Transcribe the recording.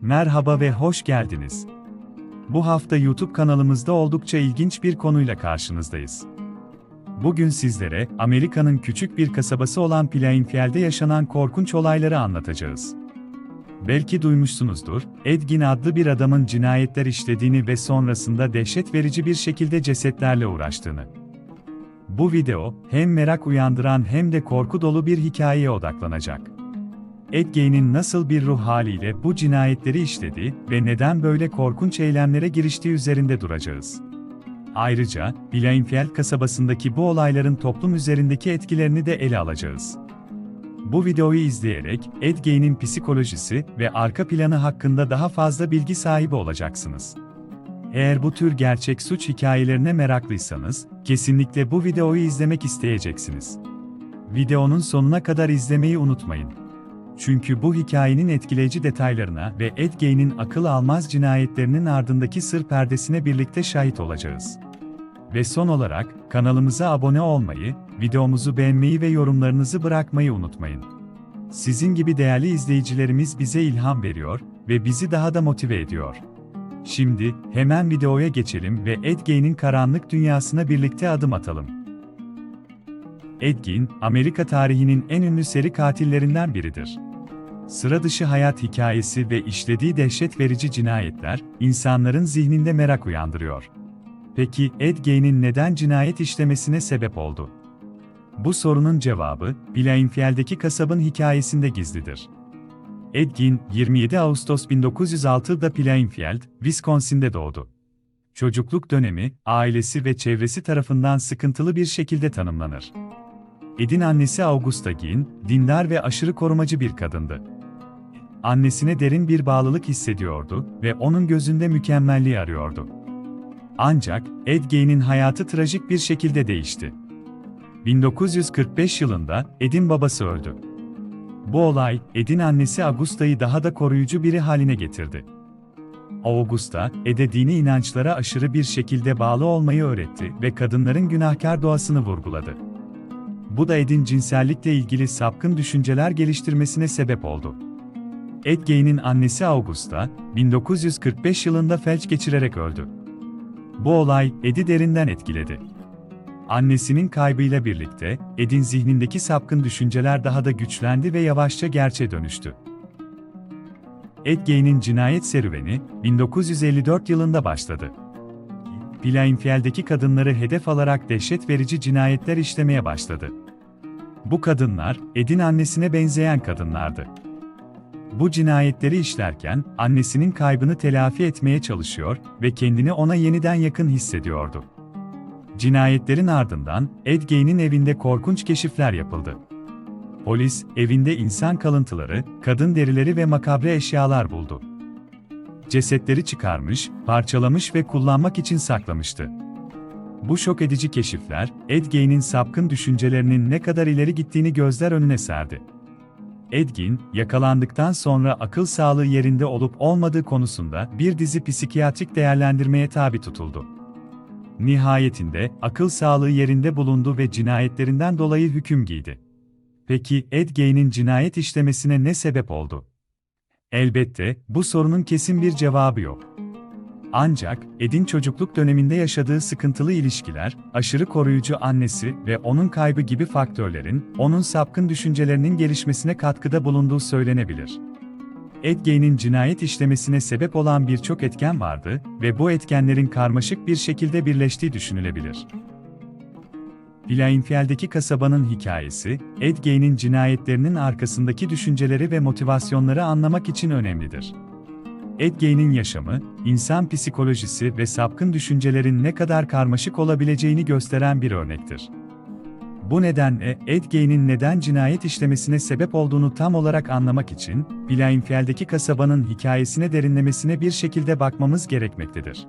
Merhaba ve hoş geldiniz. Bu hafta YouTube kanalımızda oldukça ilginç bir konuyla karşınızdayız. Bugün sizlere Amerika'nın küçük bir kasabası olan Plainfield'de yaşanan korkunç olayları anlatacağız. Belki duymuşsunuzdur, Edgin adlı bir adamın cinayetler işlediğini ve sonrasında dehşet verici bir şekilde cesetlerle uğraştığını. Bu video, hem merak uyandıran hem de korku dolu bir hikayeye odaklanacak. Ed Gein'in nasıl bir ruh haliyle bu cinayetleri işlediği ve neden böyle korkunç eylemlere giriştiği üzerinde duracağız. Ayrıca, Plainfield kasabasındaki bu olayların toplum üzerindeki etkilerini de ele alacağız. Bu videoyu izleyerek Ed Gein'in psikolojisi ve arka planı hakkında daha fazla bilgi sahibi olacaksınız. Eğer bu tür gerçek suç hikayelerine meraklıysanız, kesinlikle bu videoyu izlemek isteyeceksiniz. Videonun sonuna kadar izlemeyi unutmayın. Çünkü bu hikayenin etkileyici detaylarına ve Ed Gein'in akıl almaz cinayetlerinin ardındaki sır perdesine birlikte şahit olacağız. Ve son olarak, kanalımıza abone olmayı, videomuzu beğenmeyi ve yorumlarınızı bırakmayı unutmayın. Sizin gibi değerli izleyicilerimiz bize ilham veriyor ve bizi daha da motive ediyor. Şimdi, hemen videoya geçelim ve Ed Gein'in karanlık dünyasına birlikte adım atalım. Ed Gein, Amerika tarihinin en ünlü seri katillerinden biridir. Sıra dışı hayat hikayesi ve işlediği dehşet verici cinayetler, insanların zihninde merak uyandırıyor. Peki, Ed Gein'in neden cinayet işlemesine sebep oldu? Bu sorunun cevabı, Plainfield'deki kasabın hikayesinde gizlidir. Ed Gein, 27 Ağustos 1906'da Plainfield, Wisconsin'de doğdu. Çocukluk dönemi, ailesi ve çevresi tarafından sıkıntılı bir şekilde tanımlanır. Ed'in annesi Augusta Gein, dindar ve aşırı korumacı bir kadındı. Annesine derin bir bağlılık hissediyordu ve onun gözünde mükemmelliği arıyordu. Ancak, Ed Gein'in hayatı trajik bir şekilde değişti. 1945 yılında Ed'in babası öldü. Bu olay, Ed'in annesi Augusta'yı daha da koruyucu biri haline getirdi. Augusta, Ed'e dini inançlara aşırı bir şekilde bağlı olmayı öğretti ve kadınların günahkar doğasını vurguladı. Bu da Ed'in cinsellikle ilgili sapkın düşünceler geliştirmesine sebep oldu. Ed Gein'in annesi Augusta, 1945 yılında felç geçirerek öldü. Bu olay Ed'i derinden etkiledi. Annesinin kaybıyla birlikte Ed'in zihnindeki sapkın düşünceler daha da güçlendi ve yavaşça gerçeğe dönüştü. Ed Gein'in cinayet serüveni 1954 yılında başladı. Plainfield'deki kadınları hedef alarak dehşet verici cinayetler işlemeye başladı. Bu kadınlar, Ed'in annesine benzeyen kadınlardı. Bu cinayetleri işlerken, annesinin kaybını telafi etmeye çalışıyor ve kendini ona yeniden yakın hissediyordu. Cinayetlerin ardından, Ed Gein'in evinde korkunç keşifler yapıldı. Polis, evinde insan kalıntıları, kadın derileri ve makabre eşyalar buldu. Cesetleri çıkarmış, parçalamış ve kullanmak için saklamıştı. Bu şok edici keşifler, Ed Gein'in sapkın düşüncelerinin ne kadar ileri gittiğini gözler önüne serdi. Ed Gein, yakalandıktan sonra akıl sağlığı yerinde olup olmadığı konusunda bir dizi psikiyatrik değerlendirmeye tabi tutuldu. Nihayetinde, akıl sağlığı yerinde bulundu ve cinayetlerinden dolayı hüküm giydi. Peki, Ed Gein'in cinayet işlemesine ne sebep oldu? Elbette, bu sorunun kesin bir cevabı yok. Ancak, Ed'in çocukluk döneminde yaşadığı sıkıntılı ilişkiler, aşırı koruyucu annesi ve onun kaybı gibi faktörlerin, onun sapkın düşüncelerinin gelişmesine katkıda bulunduğu söylenebilir. Ed Gein'in cinayet işlemesine sebep olan birçok etken vardı ve bu etkenlerin karmaşık bir şekilde birleştiği düşünülebilir. Plainfield'deki kasabanın hikayesi, Ed Gein'in cinayetlerinin arkasındaki düşünceleri ve motivasyonları anlamak için önemlidir. Ed Gein'in yaşamı, insan psikolojisi ve sapkın düşüncelerin ne kadar karmaşık olabileceğini gösteren bir örnektir. Bu nedenle Ed Gein'in neden cinayet işlemesine sebep olduğunu tam olarak anlamak için, Plainfield'deki kasabanın hikayesine derinlemesine bir şekilde bakmamız gerekmektedir.